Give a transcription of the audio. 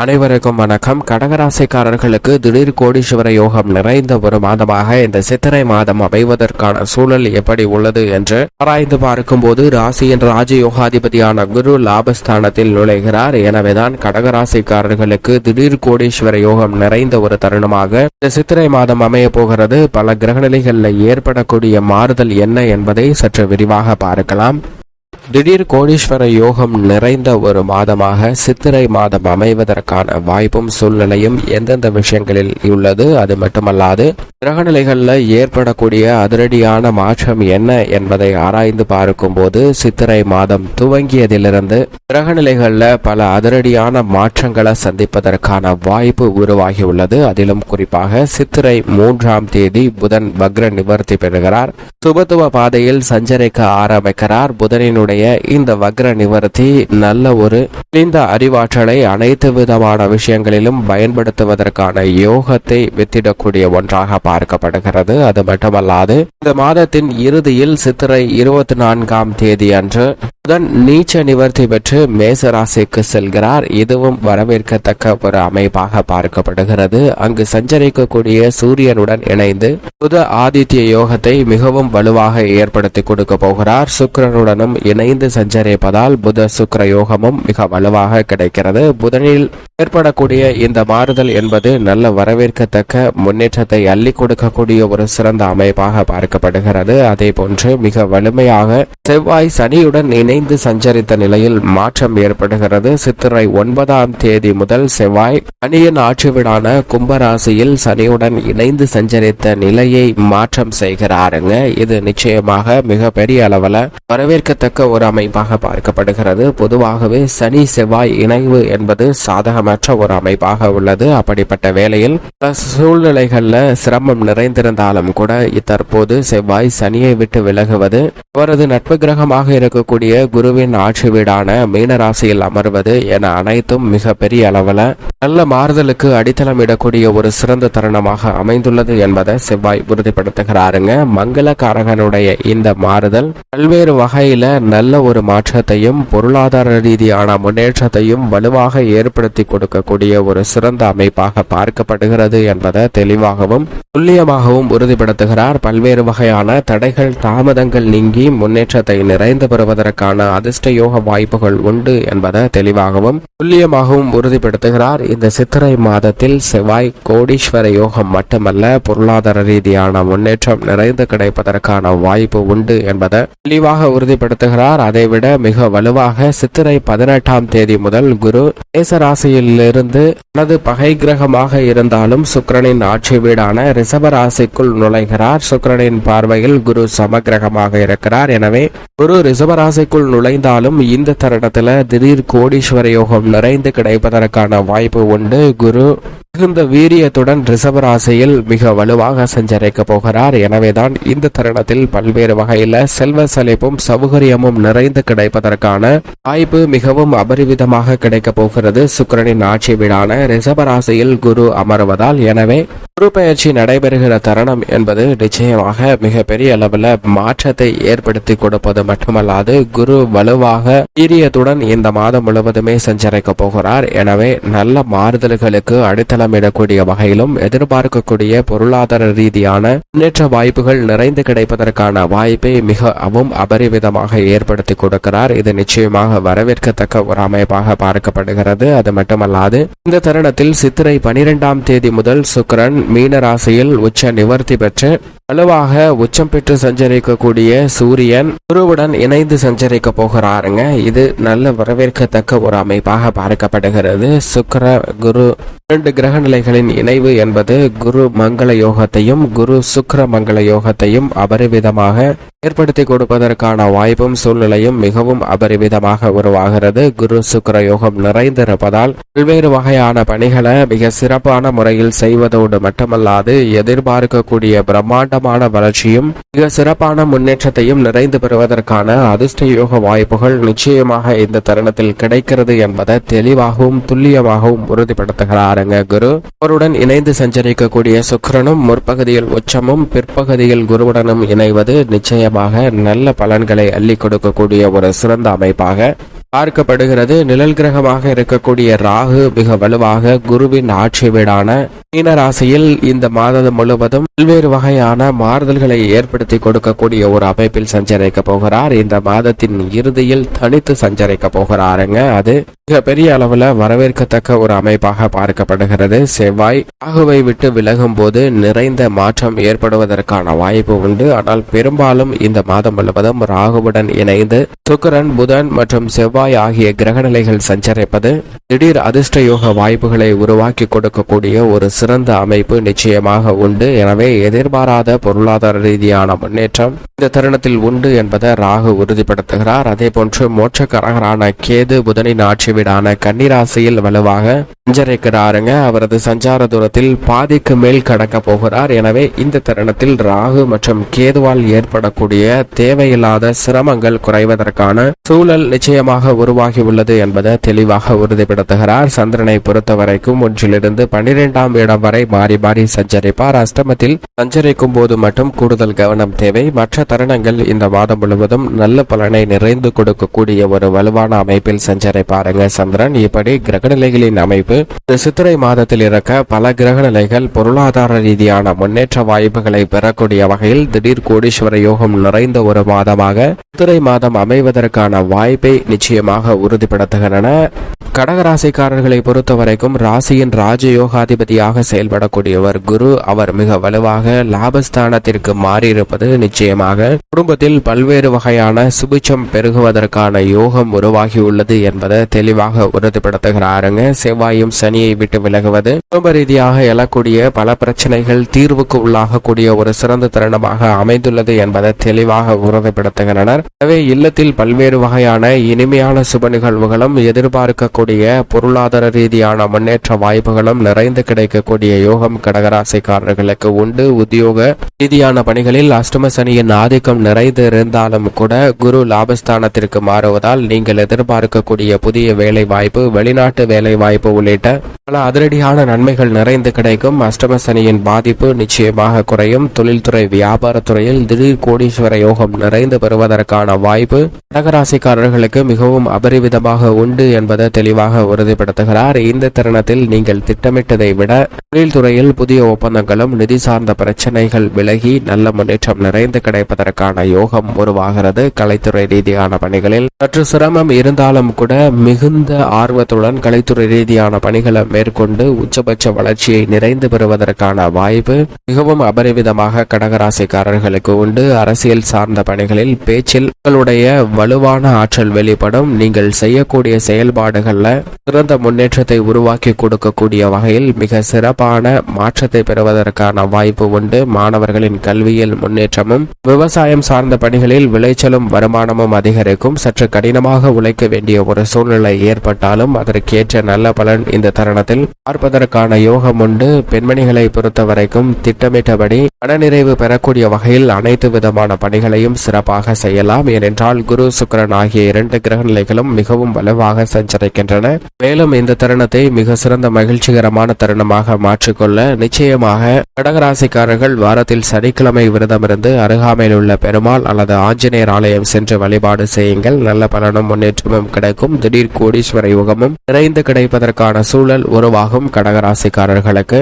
அனைவருக்கும் வணக்கம். கடகராசிக்காரர்களுக்கு திடீர் கோடீஸ்வர யோகம் நிறைந்த ஒரு மாதமாக இந்த சித்திரை மாதம் அமைவதற்கான சூழல் எப்படி உள்ளது என்று ஆராய்ந்து பார்க்கும்போது ராசியின் ராஜயோகாதிபதியான குரு லாபஸ்தானத்தில் நுழைகிறார். எனவேதான் கடகராசிக்காரர்களுக்கு திடீர் கோடீஸ்வர யோகம் நிறைந்த ஒரு தருணமாக இந்த சித்திரை மாதம் அமைய போகிறது. பல கிரகநிலைகளில் ஏற்படக்கூடிய மாறுதல் என்ன என்பதை சற்று விரிவாக பார்க்கலாம். திடீர் கோடீஸ்வர யோகம் நிறைந்த ஒரு மாதமாக சித்திரை மாதம் அமைவதற்கான வாய்ப்பும் சூழ்நிலையும் எந்தெந்த விஷயங்களில் உள்ளது அது மட்டுமல்லாது கிரகநிலைகளில் ஏற்படக்கூடிய அதிரடியான மாற்றம் என்ன என்பதை ஆராய்ந்து பார்க்கும்போது சித்திரை மாதம் துவங்கியதிலிருந்து கிரகநிலைகளில் பல அதிரடியான மாற்றங்களை சந்திப்பதற்கான வாய்ப்பு உருவாகியுள்ளது. அதிலும் குறிப்பாக சித்திரை மூன்றாம் தேதி புதன் வக்ர நிவர்த்தி பெறுகிறார். சுபத்துவ பாதையில் சஞ்சரிக்க ஆரம்பிக்கிறார். புதனினுடைய இந்த வக்ர நிவர்த்தி நல்ல ஒரு இந்த அறிவாற்றலை அனைத்து விதமான விஷயங்களிலும் பயன்படுத்துவதற்கான யோகத்தை வித்திடக்கூடிய ஒன்றாக பார்க்கப்படுகிறது. அது மட்டுமல்லாது இந்த மாதத்தின் இறுதியில் சித்திரை இருபத்தி நான்காம் தேதி அன்று புதன் நீச்ச நிவர்த்தி பெற்று மேச ராசிக்கு செல்கிறார். இதுவும் வரவேற்கத்தக்க ஒரு அமைப்பாக பார்க்கப்படுகிறது. அங்கு சஞ்சரிக்கக்கூடிய சூரியனுடன் இணைந்து புத ஆதித்ய யோகத்தை மிகவும் வலுவாக ஏற்படுத்தி கொடுக்க போகிறார். சுக்கரனுடனும் இணைந்து சஞ்சரிப்பதால் புத சுக்கர யோகமும் மிக வலுவாக கிடைக்கிறது. புதனில் ஏற்படக்கூடிய இந்த மாறுதல் என்பது நல்ல வரவேற்கத்தக்க முன்னேற்றத்தை அள்ளி கொடுக்கக்கூடிய ஒரு சிறந்த அமைப்பாக பார்க்கப்படுகிறது. அதே போன்று மிக வலிமையாக செவ்வாய் சனியுடன் இணைந்து சஞ்சரித்த நிலையில் மாற்றம் ஏற்படுகிறது. சித்திரை ஒன்பதாம் தேதி முதல் செவ்வாய் சனியின் ஆட்சிவிடான கும்பராசியில் சனியுடன் இணைந்து சஞ்சரித்த நிலையை மாற்றம் செய்கிறாருங்க. இது நிச்சயமாக மிக பெரிய அளவில் வரவேற்கத்தக்க ஒரு அமைப்பாக பார்க்கப்படுகிறது. பொதுவாகவே சனி செவ்வாய் இணைவு என்பது சாதகமற்ற ஒரு அமைப்பாக உள்ளது. அப்படிப்பட்ட வேளையில் பல சூழ்நிலைகள்ல சிரமம் நிறைந்திருந்தாலும் கூட தற்போது செவ்வாய் சனியை விட்டு விலகுவது அவரது நட்பு கிரகமாக இருக்கக்கூடிய குருவின் ஆட்சி வீடான மீனராசியில் அமர்வது என அனைத்தும் மிக பெரிய அளவில் நல்ல மாறுதலுக்கு அடித்தளம் இடக்கூடிய ஒரு சிறந்த தருணமாக அமைந்துள்ளது என்பதை செவ்வாய் உறுதிப்படுத்துகிறாருங்க. மங்களகாரகனுடைய இந்த மாறுதல் பல்வேறு வகையில நல்ல ஒரு மாற்றத்தையும் பொருளாதார ரீதியான முன்னேற்றத்தையும் வலுவாக ஏற்படுத்தி கொடுக்கக்கூடிய ஒரு சிறந்த அமைப்பாக பார்க்கப்படுகிறது என்பதை தெளிவாகவும் துல்லியமாகவும் உறுதிப்படுத்துகிறார். பல்வேறு வகையான தடைகள் தாமதங்கள் நீங்கி முன்னேற்றத்தை நிறைந்து பெறுவதற்கான அதிர்ஷ்ட யோக வாய்ப்புகள் உண்டு என்பதை தெளிவாகவும் துல்லியமாகவும் உறுதிப்படுத்துகிறார். இந்த சித்திரை மாதத்தில் செவ்வாய் கோடீஸ்வர யோகம் மட்டுமல்ல பொருளாதார ரீதியான முன்னேற்றம் நிறைந்து கிடைப்பதற்கான வாய்ப்பு உண்டு என்பதை தெளிவாக உறுதிப்படுத்துகிறார். அதைவிட மிக வலுவாக சித்திரை பதினெட்டாம் தேதி முதல் குரு மேசராசியிலிருந்து தனது பகை கிரகமாக இருந்தாலும் சுக்கிரனின் ஆட்சி வீடான ரிஷபராசிக்குள் நுழைகிறார். சுக்கிரனின் பார்வையில் குரு சமகிரகமாக இருக்கிறார். எனவே குரு ரிஷபராசிக்குள் நுழைந்தாலும் இந்த தருணத்துல திடீர் கோடீஸ்வர யோகம் நிறைந்து கிடைப்பதற்கான வாய்ப்பு உண்டு. குரு மிகுந்த வீரியத்துடன் ரிஷபராசியில் மிக வலுவாக சஞ்சரிக்க போகிறார். எனவேதான் இந்த தருணத்தில் பல்வேறு வகையில செல்வ செழிப்பும் சௌகரியமும் நிறைந்து கிடைப்பதற்கான வாய்ப்பு மிகவும் அபரிவிதமாக கிடைக்க போகிறது. சுக்கிரனின் ஆட்சி வீடான ரிஷபராசியில் குரு அமர்வதால் எனவே குரு பயிற்சி நடைபெறுகிற தருணம் என்பது நிச்சயமாக மிக பெரிய அளவில் மாற்றத்தை ஏற்படுத்தி கொடுப்பது மட்டுமல்லாது குரு வலுவாக வீரியத்துடன் இந்த மாதம் முழுவதுமே சஞ்சரிக்க போகிறார். எனவே நல்ல மாறுதல்களுக்கு அடுத்த அடித்தளமிடக்கூடிய வகையிலும் எதிர்பார்க்கக்கூடிய பொருளாதார ரீதியான முன்னேற்ற வாய்ப்புகள் நிறைந்து கிடைப்பதற்கான வாய்ப்பை மிகவும் அபரிவிதமாக ஏற்படுத்தி கொடுக்கிறார். இது நிச்சயமாக வரவேற்கத்தக்க ஒரு அமைப்பாக பார்க்கப்படுகிறது. அது மட்டுமல்லாது இந்த தருணத்தில் சித்திரை பனிரெண்டாம் தேதி முதல் சுக்கரன் மீன ராசியில் உச்ச நிவர்த்தி பெற்று வலுவாக உச்சம் பெற்று சஞ்சரிக்கக்கூடிய சூரியன் குருவுடன் இணைந்து சஞ்சரிக்க போகிறாருங்க. இது நல்ல வரவேற்கத்தக்க ஒரு அமைப்பாக பார்க்கப்படுகிறது. சுக்கர குரு இரண்டு கிரக நிலைகளின் இணைவு என்பது குரு மங்கள யோகத்தையும் குரு சுக்கர மங்கள யோகத்தையும் அபரிவிதமாக ஏற்படுத்தி கொடுப்பதற்கான வாய்ப்பும் சூழ்நிலையும் மிகவும் அபரிவிதமாக உருவாகிறது. குரு சுக்கர யோகம் நிறைந்திருப்பதால் பல்வேறு வகையான பணிகளை மிக சிறப்பான முறையில் செய்வதோடு மட்டுமல்லாது எதிர்பார்க்கக்கூடிய பிரம்மாண்டமான வளர்ச்சியும் மிக சிறப்பான முன்னேற்றத்தையும் நிறைந்து பெறுவதற்கான அதிர்ஷ்ட யோக வாய்ப்புகள் நிச்சயமாக இந்த தருணத்தில் கிடைக்கிறது என்பதை தெளிவாகவும் துல்லியமாகவும் உறுதிப்படுத்துகிறாருங்க குரு. அவருடன் இணைந்து சஞ்சரிக்கக்கூடிய சுக்கரனும் முற்பகுதியில் உச்சமும் பிற்பகுதியில் குருவுடனும் இணைவது நிச்சயமாக நல்ல பலன்களை அள்ளி கொடுக்கக்கூடிய ஒரு சிறந்த அமைப்பாக பார்க்கப்படுகிறது. நிழல் கிரகமாக இருக்கக்கூடிய ராகு மிக வலுவாக குருவின் ஆட்சி வீடான மீன ராசியில் இந்த மாதம் முழுவதும் பல்வேறு வகையான மாறுதல்களை ஏற்படுத்தி கொடுக்கக்கூடிய ஒரு அமைப்பில் சஞ்சரிக்க போகிறார். இந்த மாதத்தின் இறுதியில் தனித்து சஞ்சரிக்க போகிறாருங்க. அது மிக பெரிய அளவுல வரவேற்கத்தக்க ஒரு அமைப்பாக பார்க்கப்படுகிறது. செவ்வாய் ராகுவை விட்டு விலகும் போது நிறைந்த மாற்றம் ஏற்படுவதற்கான வாய்ப்பு உண்டு. ஆனால் பெரும்பாலும் இந்த மாதம் முழுவதும் ராகுவுடன் இணைந்து சுக்கிரன் புதன் மற்றும் செவ்வாய் ஆகிய கிரகநிலைகள் சஞ்சரிப்பது திடீர் அதிர்ஷ்ட யோக வாய்ப்புகளை உருவாக்கி கொடுக்கக்கூடிய ஒரு சிறந்த அமைப்பு நிச்சயமாக உண்டு. எனவே எதிர்பாராத பொருளாதார ரீதியான முன்னேற்றம் இந்த தருணத்தில் உண்டு என்பதை ராகு உறுதிப்படுத்துகிறார். அதே போன்று மோட்சக்காரகரான கேது புதனின் ஆட்சி வீடான கன்னிராசியில் வலுவாக சஞ்சரிக்கிறாருங்க. அவரது சஞ்சார தூரத்தில் பாதிக்கு மேல் கடக்க போகிறார். எனவே இந்த தருணத்தில் ராகு மற்றும் கேதுவால் ஏற்படக்கூடிய தேவையில்லாத சிரமங்கள் குறைவதற்கான சூழல் நிச்சயமாக உருவாகி உள்ளது என்பதை தெளிவாக உறுதிப்படுத்துகிறார். சந்திரனை பொறுத்தவரைக்கும் ஒன்றிலிருந்து பன்னிரெண்டாம் இடம் வரை மாறி மாறி சஞ்சரிப்பார் அஷ்டமத்தில் சஞ்சரிக்கும் போது மட்டும் கூடுதல் கவனம் தேவை. மற்ற தருணங்கள் இந்த மாதம் முழுவதும் நல்ல பலனை நிறைந்து கொடுக்கக்கூடிய ஒரு வலுவான அமைப்பில் சஞ்சரிப்பாருங்க சந்திரன் இப்படி கிரகநிலைகளின் அமைப்பு இந்த சித்திரை மாதத்தில் இருக்க பல கிரகநிலைகள் பொருளாதார ரீதியான முன்னேற்ற வாய்ப்புகளை பெறக்கூடிய வகையில் திடீர் கோடீஸ்வர யோகம் நிறைந்த ஒரு மாதமாக சித்திரை மாதம் அமைவதற்கான வாய்ப்பை நிச்சயமாக உறுதிப்படுத்துகின்றன. கடகராசிக்காரர்களை பொறுத்தவரைக்கும் ராசியின் ராஜயோகாதிபதியாக செயல்படக்கூடியவர் குரு. அவர் மிக வலுவாக லாபஸ்தானத்திற்கு மாறியிருப்பது நிச்சயமாக. குடும்பத்தில் பல்வேறு வகையான சுபிச்சம் பெருகுவதற்கான யோகம் உருவாகியுள்ளது என்பதை தெளிவாக உறுதிப்படுத்துகிறாருங்க. செவ்வாயும் சனியை விட்டு விலகுவது குடும்ப ரீதியாக எழக்கூடிய பல பிரச்சனைகள் தீர்வுக்கு உள்ளாகக்கூடிய ஒரு சிறந்த தருணமாக அமைந்துள்ளது என்பதை தெளிவாக உறுதிப்படுத்துகின்றனர் எனவே இல்லத்தில் பல்வேறு வகையான இனிமையான சுப நிகழ்வுகளும் எதிர்பார்க்கக்கூடிய பொருளாதார ரீதியான முன்னேற்ற வாய்ப்புகளும் நிறைந்து கிடைக்க கூடிய யோகம் கடகராசிக்காரர்களுக்கு உண்டு. உத்தியோக ரீதியான பணிகளில் அஷ்டம சனியின் ஆதிக்கம் நிறைந்து இருந்தாலும் கூட குரு லாபஸ்தானத்திற்கு மாறுவதால் நீங்கள் எதிர்பார்க்கக்கூடிய புதிய வேலை வாய்ப்பு வெளிநாட்டு வேலை வாய்ப்பு உள்ளிட்ட பல அதிரடியான நன்மைகள் நிறைந்து கிடைக்கும். அஷ்டம சனியின் பாதிப்பு நிச்சயமாக குறையும். தொழில்துறை வியாபாரத்துறையில் திடீர் கோடீஸ்வர யோகம் நிறைந்து பெறுவதற்கான வாய்ப்பு கடகராசிக்காரர்களுக்கு மிகவும் அபரிவிதமாக உண்டு என்பதை தெளிவாக உறுதிப்படுத்துகிறார். இந்த தருணத்தில் நீங்கள் திட்டமிட்டதை விட தொழில்துறையில் புதிய ஒப்பந்தங்களும் நிதி சார்ந்த பிரச்சனைகள் விலகி நல்ல முன்னேற்றம் நிறைந்து கிடைப்பதற்கான யோகம் உருவாகிறது. கலைத்துறை ரீதியான பணிகளில் சற்று சிரமம் இருந்தாலும் கூட மிகுந்த ஆர்வத்துடன் கலைத்துறை ரீதியான பணிகளை மேற்கொண்டு உச்சபட்ச வளர்ச்சியை நிறைந்து பெறுவதற்கான வாய்ப்பு மிகவும் அபரிவிதமாக கடகராசிக்காரர்களுக்கு உண்டு. அரசியல் சார்ந்த பணிகளில் பேச்சில் உங்களுடைய வலுவான ஆற்றல் வெளிப்படும். நீங்கள் செய்யக்கூடிய செயல்பாடுகள்ல சிறந்த முன்னேற்றத்தை உருவாக்கி கொடுக்கக்கூடிய வகையில் மிக சிறப்பான மாற்றத்தை பெறுவதற்கான வாய்ப்பு உண்டு. மாணவர்களின் கல்வியில் முன்னேற்றமும் விவசாயம் சார்ந்த பணிகளில் விளைச்சலும் வருமானமும் அதிகரிக்கும். சற்று கடினமாக உழைக்க வேண்டிய ஒரு சூழ்நிலை ஏற்பட்டாலும் அதற்கேற்ற நல்ல பலன் இந்த தருணத்தில் பார்ப்பதற்கான யோகம் உண்டு. பெண்மணிகளை பொறுத்த வரைக்கும் திட்டமிட்டபடி மனநிறைவு பெறக்கூடிய வகையில் அனைத்து விதமான பணிகளையும் சிறப்பாக செய்யலாம். ஏனென்றால் குரு சுக்கிரன் ஆகிய இரண்டு கிரக நிலைகளும் மிகவும் வலுவாக சஞ்சரிக்கின்றன. மேலும் இந்த தருணத்தை மிக சிறந்த மகிழ்ச்சிகரமான தருணமாக மாற்றிக்கொள்ள நிச்சயமாக கடகராசிக்காரர்கள் வாரத்தில் சனிக்கிழமை விரதமிருந்து அருகாமையில் உள்ள பெருமாள் அல்லது ஆஞ்சநேயர் ஆலயம் சென்று வழிபாடு செய்யுங்கள். நல்ல பலனும் முன்னேற்றமும் கிடைக்கும். திடீர் கோடீஸ்வர யுகமும் நிறைந்து கிடைப்பதற்கான சூழல் உருவாகும் கடகராசிக்காரர்களுக்கு.